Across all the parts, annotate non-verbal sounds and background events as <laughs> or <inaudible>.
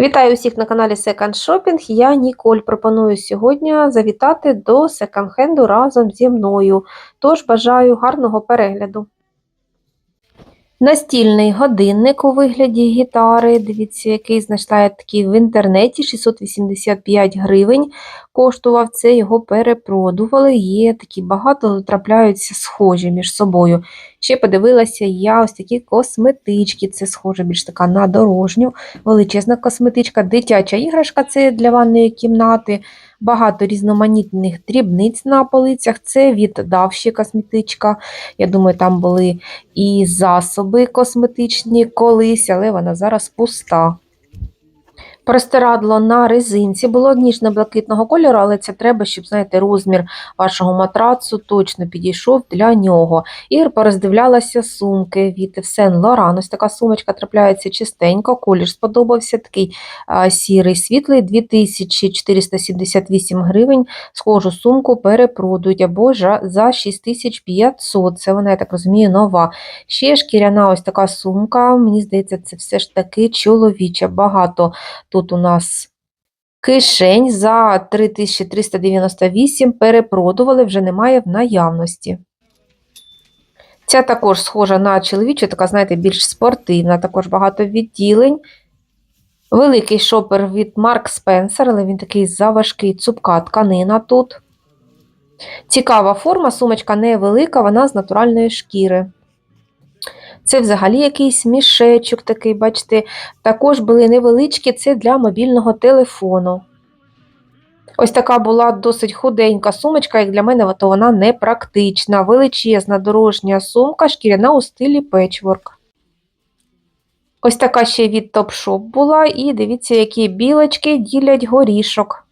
Вітаю усіх на каналі Second Shopping. Я Ніколь. Пропоную сьогодні завітати до секонд-хенду разом зі мною. Тож бажаю гарного перегляду. Настільний годинник у вигляді гітари. Дивіться, який знайшла я такий в інтернеті 685 гривень. Коштував це, його перепродували. Є такі багато трапляються схожі між собою. Ще подивилася я ось такі косметички. Це схоже більш така на дорожню, величезна косметичка, дитяча іграшка це для ванної кімнати. Багато різноманітних дрібниць на полицях. Це від Давші косметичка. Я думаю, там були і засоби косметичні колись, але вона зараз пуста. Простирадло на резинці було ніжно-блакитного кольору, але це треба, щоб знаєте, розмір вашого матрацу точно підійшов для нього. І пороздивлялася сумки від Сен Лоран. Ось така сумочка трапляється чистенько, колір сподобався, такий а, сірий світлий, 2478 гривень. Схожу сумку перепродують або ж за 6500. Це вона, я так розумію, нова. Ще шкіряна ось така сумка. Мені здається, це все ж таки чоловіча. Багато тут у нас. Кишень за 3398 перепродували, вже немає в наявності. Ця також схожа на чоловічу, така, знаєте, більш спортивна, також багато відділень. Великий шопер від Марк Спенсер, але він такий заважкий, цупка тканина тут. Цікава форма, сумочка невелика, вона з натуральної шкіри. Це взагалі якийсь мішечок такий, бачите, також були невеличкі, це для мобільного телефону. Ось така була досить худенька сумочка, як для мене, то вона непрактична, величезна дорожня сумка, шкіряна у стилі печворк. Ось така ще від Topshop була, і дивіться, які білочки ділять горішок.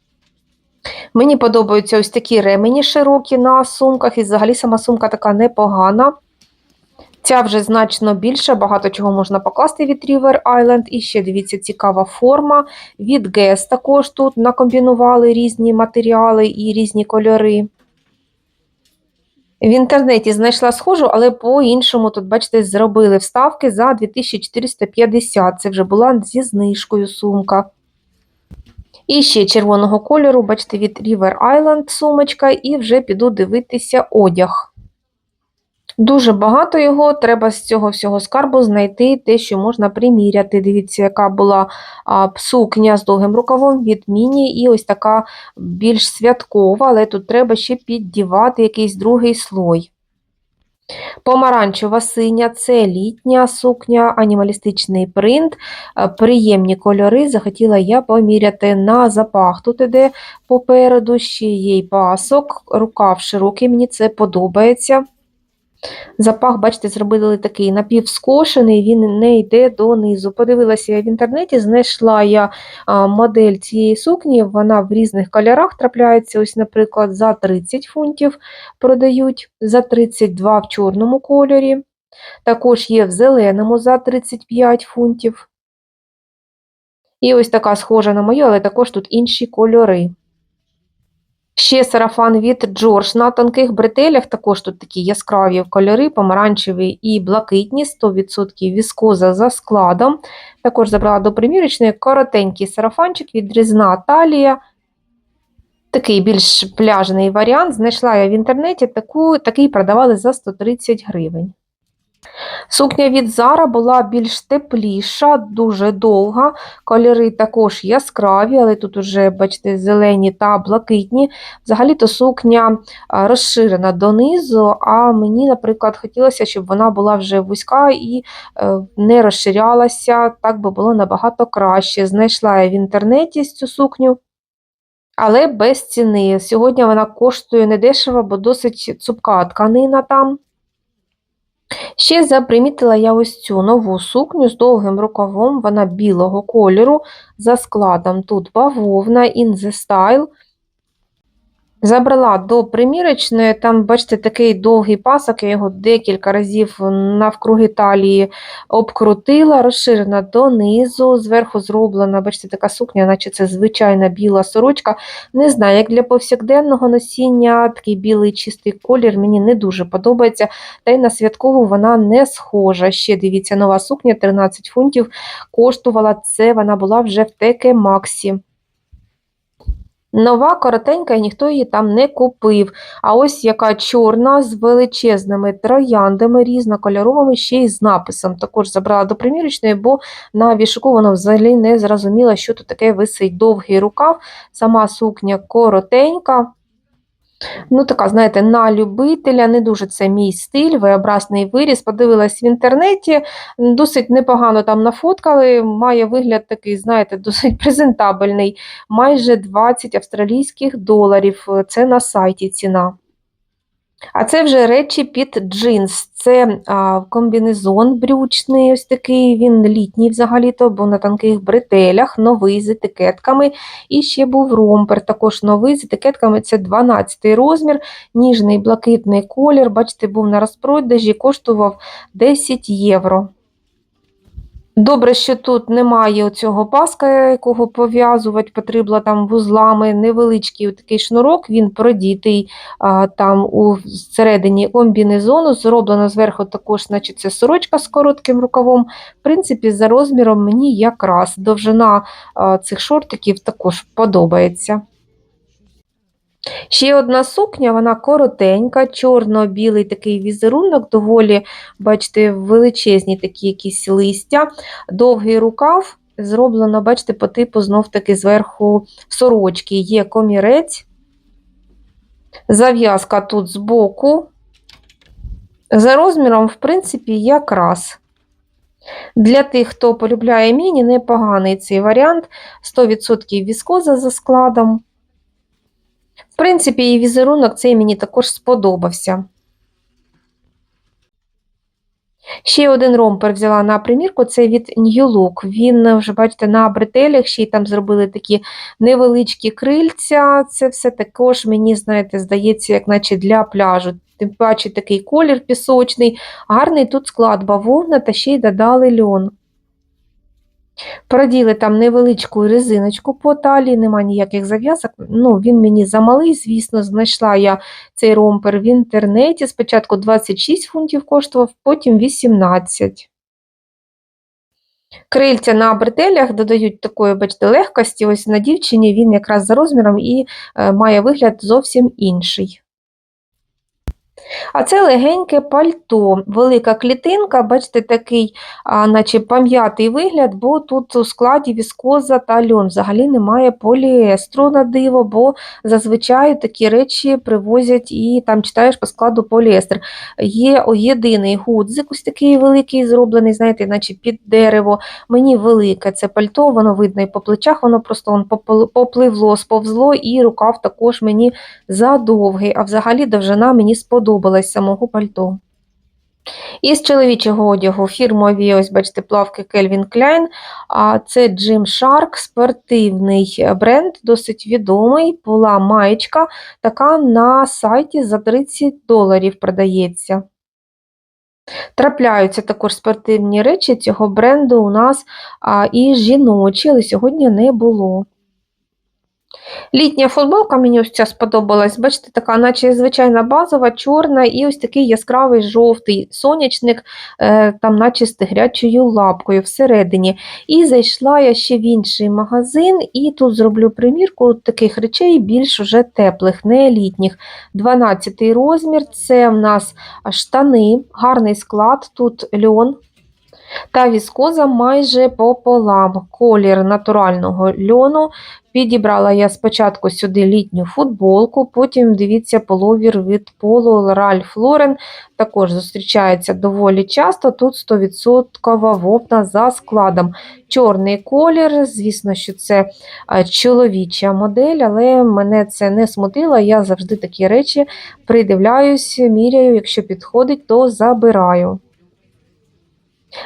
Мені подобаються ось такі ремені широкі на сумках, і взагалі сама сумка така непогана. Ця вже значно більше, багато чого можна покласти від River Island. І ще дивіться, цікава форма. Від Guess також тут накомбінували різні матеріали і різні кольори. В інтернеті знайшла схожу, але по-іншому тут, бачите, зробили вставки за 2450. Це вже була зі знижкою сумка. І ще червоного кольору, бачите, від River Island сумочка, і вже піду дивитися одяг. Дуже багато його, треба з цього всього скарбу знайти те, що можна приміряти. Дивіться, яка була сукня з довгим рукавом від міні, і ось така більш святкова, але тут треба ще піддівати якийсь другий слой. Помаранчева синя це літня сукня, анімалістичний принт, приємні кольори. Захотіла я поміряти на запах. Тут іде попереду ще є пасок, рукав широкий, мені це подобається. Запах, бачите, зробили такий напівскошений, він не йде донизу. Подивилася я в інтернеті, знайшла я модель цієї сукні, вона в різних кольорах трапляється, ось, наприклад, за 30 фунтів продають, за 32 в чорному кольорі. Також є в зеленому за 35 фунтів. І ось така схожа на мою, але також тут інші кольори. Ще сарафан від Джордж на тонких бретелях, також тут такі яскраві кольори, помаранчеві і блакитні, 100% віскоза за складом. Також забрала до примірочної коротенький сарафанчик, відрізна талія. Такий більш пляжний варіант. Знайшла я в інтернеті, таку, такий продавали за 130 гривень. Сукня від Зара була більш тепліша, дуже довга. Кольори також яскраві, але тут уже, бачите, зелені та блакитні. Взагалі-то сукня розширена донизу, а мені, наприклад, хотілося, щоб вона була вже вузька і е, не розширялася. Так би було набагато краще. Знайшла я в інтернеті цю сукню. Але без ціни. Сьогодні вона коштує недешево, бо досить цупка тканина там. Ще запримітила я ось цю нову сукню з довгим рукавом, вона білого кольору, за складом тут бавовна, in the style. Забрала до примірочної, там, бачите, такий довгий пасок, я його декілька разів навкруги талії обкрутила, розширена донизу, зверху зроблена, бачите, така сукня, наче це звичайна біла сорочка. Не знаю, як для повсякденного носіння, такий білий чистий колір мені не дуже подобається, та й на святкову вона не схожа. Ще дивіться, нова сукня 13 фунтів коштувала це, вона була вже в Теке Максі. Нова, коротенька, і ніхто її там не купив. А ось яка чорна з величезними трояндами, різнокольоровими, ще й з написом. Також забрала до примірочної, бо на вішуку вона взагалі не зрозуміла, що тут таке висить довгий рукав. Сама сукня коротенька. Ну, така, знаєте, на любителя, не дуже це мій стиль, V-образний виріс. Подивилась в інтернеті, досить непогано там нафоткали. Має вигляд такий, знаєте, <laughs> досить презентабельний. Майже 20 австралійських доларів. Це на сайті ціна. А це вже речі під джинс. Це а, комбінезон брючний, ось такий, він літній взагалі-то, бо на тонких бретелях, новий з етикетками. І ще був ромпер, також новий з етикетками. Це 12 розмір, ніжний блакитний колір. Бачите, був на розпродажі, коштував 10 євро. Добре, що тут немає цього паска, якого пов'язувати потрібно там вузлами, невеличкий такий шнурок, він продітий а, там у середині комбінезону, зроблено зверху також, значить, це сорочка з коротким рукавом. В принципі, за розміром мені якраз довжина а, цих шортиків також подобається. Ще одна сукня, вона коротенька, чорно-білий такий візерунок, доволі, бачите, величезні такі якісь листя, довгий рукав, зроблено, бачите, по типу знов-таки зверху сорочки. Є комірець, зав'язка тут збоку. За розміром, в принципі, якраз. Для тих, хто полюбляє міні, непоганий цей варіант. 100% віскоза за складом. Принципі, її візерунок цей мені також сподобався. Ще один ромпер взяла на примірку, це від New Look. Він, вже, бачите, на бретелях, ще й там зробили такі невеличкі крильця. Це все також, мені, знаєте, здається, як наче для пляжу. Тим паче такий колір пісочний, гарний тут склад бавовна та ще й додали льон. Проділи там невеличку резиночку по талії, нема ніяких зав'язок. Ну, Він мені замалий, звісно, знайшла я цей ромпер в інтернеті. Спочатку 26 фунтів коштував, потім 18. Крильця на бретелях додають такої, бачите, легкості. Ось на дівчині він якраз за розміром і е, має вигляд зовсім інший. А це легеньке пальто, велика клітинка, бачите, такий, а, наче пам'ятий вигляд, бо тут у складі віскоза та льон. Взагалі немає поліестру на диво, бо зазвичай такі речі привозять і там читаєш по складу поліестер. Є єдиний гудзик, ось такий великий, зроблений, знаєте, наче під дерево. Мені велике це пальто, воно видно і по плечах, воно просто вон, попливло, сповзло, і рукав також мені задовгий, а взагалі довжина мені сподобалась самого пальто. Із чоловічого одягу фірмові, ось бачите, плавки Calvin Klein, а це Gymshark, спортивний бренд, досить відомий, була маєчка, така на сайті за 30 доларів продається. Трапляються також спортивні речі цього бренду у нас а, і жіночі, але сьогодні не було. Літня футболка мені ось ця сподобалась. Бачите, така, наче звичайна базова, чорна, і ось такий яскравий жовтий сонячник, е, там, наче з тигрячою лапкою всередині. І зайшла я ще в інший магазин, і тут зроблю примірку таких речей більш уже теплих, не літніх. 12 розмір це в нас штани, гарний склад, тут льон. Та віскоза майже пополам колір натурального льону, Підібрала я спочатку сюди літню футболку, потім, дивіться, половір від полу Ralph Lauren, також зустрічається доволі часто. Тут 100% вопна за складом. Чорний колір, звісно, що це чоловіча модель, але мене це не смутило. Я завжди такі речі придивляюсь, міряю, якщо підходить, то забираю.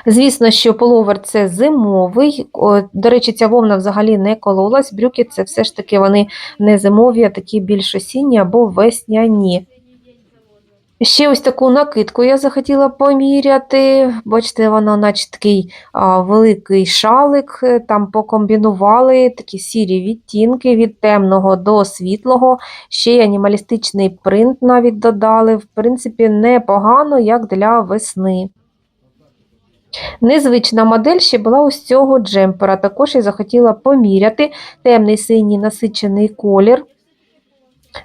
Звісно, що половер це зимовий. До речі, ця вовна взагалі не кололась. Брюки це все ж таки вони не зимові, а такі більш осінні або весняні. Ще ось таку накидку я захотіла поміряти. Бачите, вона наче такий а, великий шалик, е, там покомбінували такі сірі відтінки від темного до світлого, ще й анімалістичний принт навіть додали. В принципі, непогано, як для весни. Незвична модель ще була ось цього джемпера. Також я захотіла поміряти темний синій насичений колір.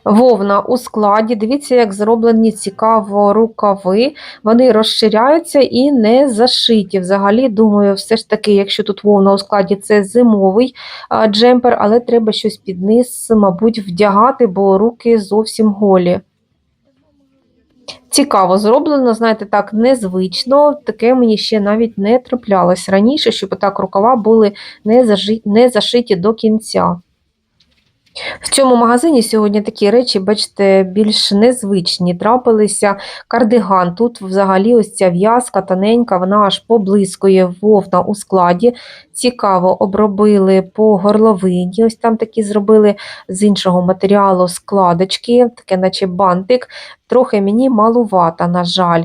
Вовна у складі. Дивіться, як зроблені цікаво рукави. Вони розширяються і не зашиті. Взагалі, думаю, все ж таки, якщо тут вовна у складі, це зимовий джемпер, але треба щось під низ, мабуть, вдягати, бо руки зовсім голі. Цікаво зроблено, знаєте, так незвично. Таке мені ще навіть не траплялось раніше, щоб так рукава були не, зашиті до кінця. В цьому магазині сьогодні такі речі, бачите, більш незвичні. Трапилися кардиган. Тут взагалі ось ця в'язка тоненька, вона аж поблискує вовна у складі. Цікаво, обробили по горловині. Ось там такі зробили з іншого матеріалу складочки, таке, наче бантик. Трохи мені малувата, на жаль.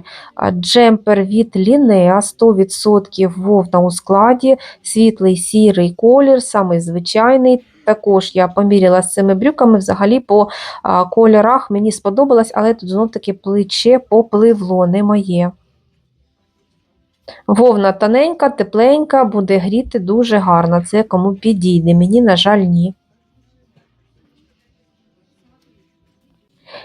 Джемпер від Лінеа 100% вовна у складі, світлий сірий колір, самий звичайний. Також я поміряла з цими брюками. Взагалі по кольорах мені сподобалось, але тут знов таки плече попливло, не моє. Вовна тоненька, тепленька, буде гріти дуже гарно. Це кому підійде. Мені, на жаль, ні.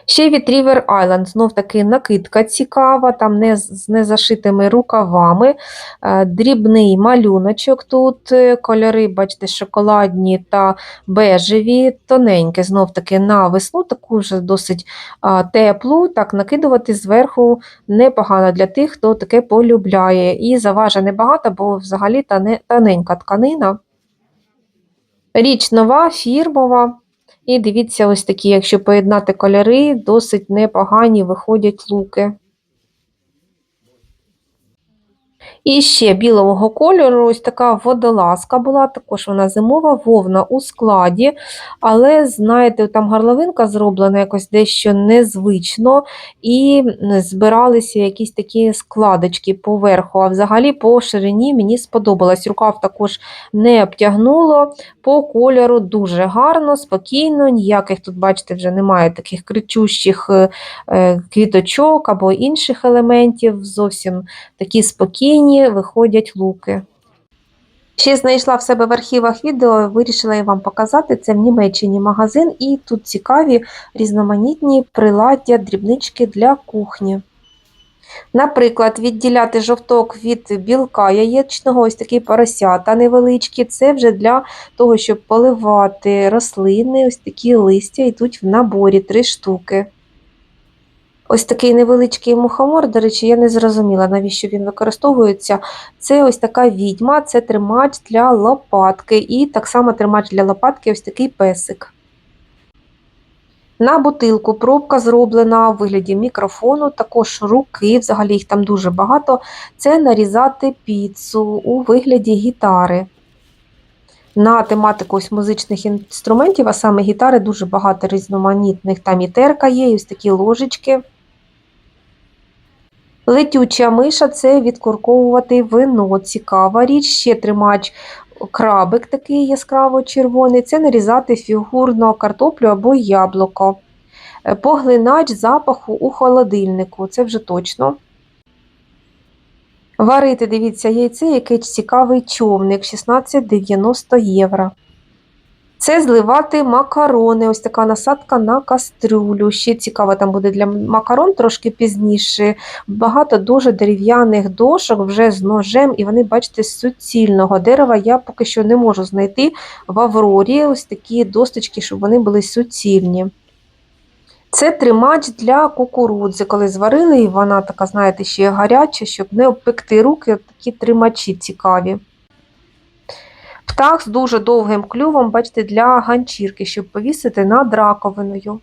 Ще від River Island, знов таки накидка цікава, там не з незашитими рукавами, е, дрібний малюночок тут, е, кольори, бачите, шоколадні та бежеві, тоненьке, знов таки на весну, таку вже досить теплу, так накидувати зверху непогано для тих, хто таке полюбляє. І заважа небагато, бо взагалі тоненька тканина. Річ нова, фірмова. І дивіться, ось такі, якщо поєднати кольори, досить непогані виходять луки. І ще білого кольору, ось така водолазка була, також вона зимова, вовна у складі. Але, знаєте, там горловинка зроблена якось дещо незвично, і збиралися якісь такі складочки поверху. А взагалі по ширині мені сподобалось. Рукав також не обтягнуло, по кольору дуже гарно, спокійно, ніяких тут, бачите, вже немає таких кричущих е, е, квіточок або інших елементів. Зовсім такі спокійні виходять луки. Ще знайшла в себе в архівах відео, вирішила я вам показати. Це в Німеччині магазин, і тут цікаві різноманітні приладдя, дрібнички для кухні. Наприклад, відділяти жовток від білка яєчного, ось такі поросята невеличкі. Це вже для того, щоб поливати рослини, ось такі листя йдуть в наборі три штуки. Ось такий невеличкий мухомор, до речі, я не зрозуміла, навіщо він використовується. Це ось така відьма, це тримач для лопатки. І так само тримач для лопатки ось такий песик. На бутилку пробка зроблена у вигляді мікрофону, також руки, взагалі їх там дуже багато. Це нарізати піцу у вигляді гітари. На тематику ось музичних інструментів, а саме гітари, дуже багато різноманітних. Там і терка є, і ось такі ложечки. Летюча миша це відкорковувати вино. Цікава річ, ще тримач крабик такий яскраво червоний, це нарізати фігурно картоплю або яблуко. Е, поглинач запаху у холодильнику, це вже точно. Варити, дивіться, яйце, якийсь цікавий човник 16,90 євро. Це зливати макарони, ось така насадка на кастрюлю. Ще цікаво, там буде для макарон трошки пізніше. Багато дуже дерев'яних дошок вже з ножем, і вони, бачите, з суцільного дерева. Я поки що не можу знайти в Аврорі ось такі досточки, щоб вони були суцільні. Це тримач для кукурудзи. Коли зварили, і вона така, знаєте, ще гаряча, щоб не обпекти руки, такі тримачі цікаві. Птах з дуже довгим клювом, бачите, для ганчірки, щоб повісити над раковиною.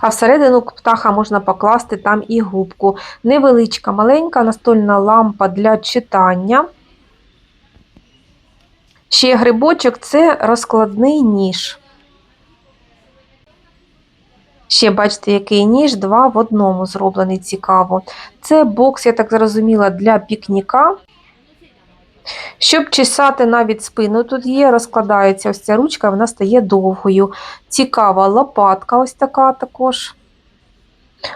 А всередину птаха можна покласти там і губку. Невеличка, маленька настольна лампа для читання. Ще грибочок це розкладний ніж. Ще бачите, який ніж, два в одному зроблений цікаво. Це бокс, я так зрозуміла, для пікніка. Щоб чесати навіть спину, тут є, розкладається ось ця ручка, вона стає довгою. Цікава лопатка, ось така також.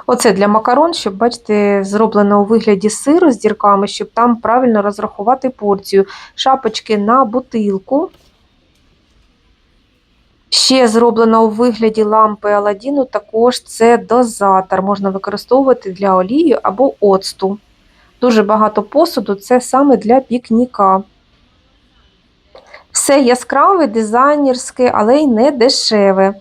Оце для макарон, щоб, бачите, зроблено у вигляді сиру з дірками, щоб там правильно розрахувати порцію. Шапочки на бутилку. Ще зроблено у вигляді лампи Аладдіну, також це дозатор. Можна використовувати для олії або оцту. Дуже багато посуду це саме для пікніка. Все яскраве, дизайнерське, але й не дешеве.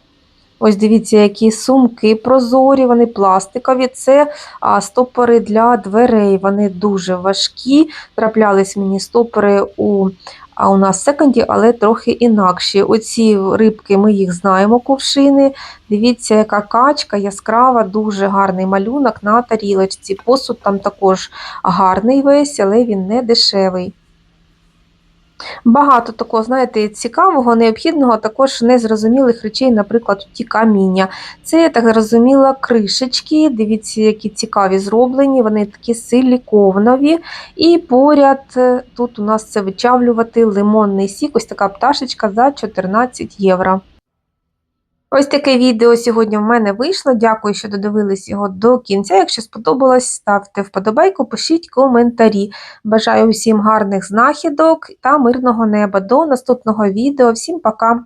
Ось дивіться, які сумки прозорі, вони пластикові. Це стопори для дверей. Вони дуже важкі. Траплялись мені стопори у, а у нас секонді, але трохи інакші. Оці рибки, ми їх знаємо, кувшини. Дивіться, яка качка яскрава, дуже гарний малюнок на тарілочці. Посуд там також гарний весь, але він не дешевий. Багато такого, знаєте, цікавого, необхідного, також незрозумілих речей, наприклад, ті каміння. Це, я так зрозуміла, кришечки. Дивіться, які цікаві зроблені, вони такі силіконові. І поряд е, тут у нас це вичавлювати лимонний сік, ось така пташечка за 14 євро. Ось таке відео сьогодні в мене вийшло. Дякую, що додивились його до кінця. Якщо сподобалось, ставте вподобайку, пишіть коментарі. Бажаю усім гарних знахідок та мирного неба. До наступного відео. Всім пока!